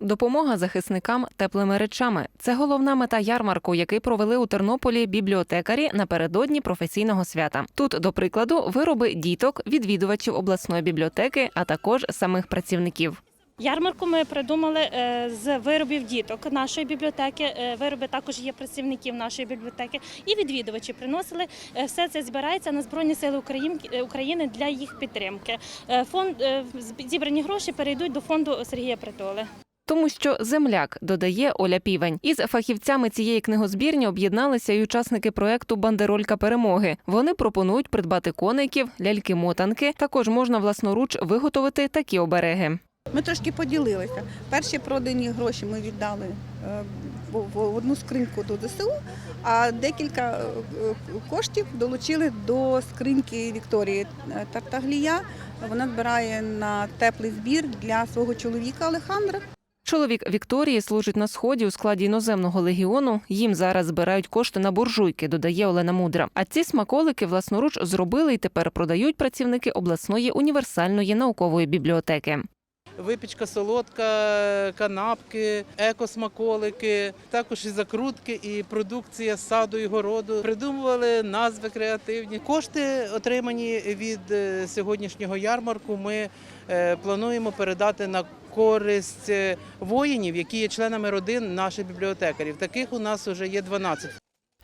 Допомога захисникам теплими речами це головна мета ярмарку, який провели у Тернополі бібліотекарі напередодні професійного свята. Тут, до прикладу, вироби діток, відвідувачів обласної бібліотеки, а також самих працівників. Ярмарку ми придумали е, з виробів діток нашої бібліотеки. Е, Вироби також є працівників нашої бібліотеки і відвідувачі приносили. Е, Все це збирається на Збройні Сили Україн- України для їх підтримки. Фонд зібрані гроші перейдуть до фонду Сергія Притули. Тому що земляк додає Оля Півень. Із фахівцями цієї книгозбірні об'єдналися й учасники проекту Бандеролька перемоги. Вони пропонують придбати коників, ляльки-мотанки. Також можна власноруч виготовити такі обереги. Ми трошки поділилися. Перші продані гроші ми віддали е, в одну скриньку до ДСУ, а декілька е, коштів долучили до скриньки Вікторії Тартаглія. Вона збирає на теплий збір для свого чоловіка Олександра. Чоловік Вікторії служить на сході у складі іноземного легіону. Їм зараз збирають кошти на буржуйки, додає Олена Мудра. А ці смаколики власноруч зробили і тепер продають працівники обласної універсальної наукової бібліотеки. Випічка солодка, канапки, екосмаколики, також і закрутки, і продукція саду і городу. Придумували назви креативні. Кошти, отримані від е, сьогоднішнього ярмарку, ми е, плануємо передати на користь е, воїнів, які є членами родин наших бібліотекарів. Таких у нас вже є 12.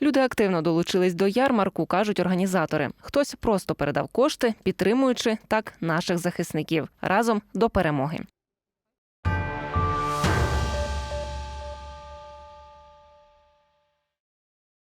Люди активно долучились до ярмарку, кажуть організатори. Хтось просто передав кошти, підтримуючи так наших захисників разом до перемоги.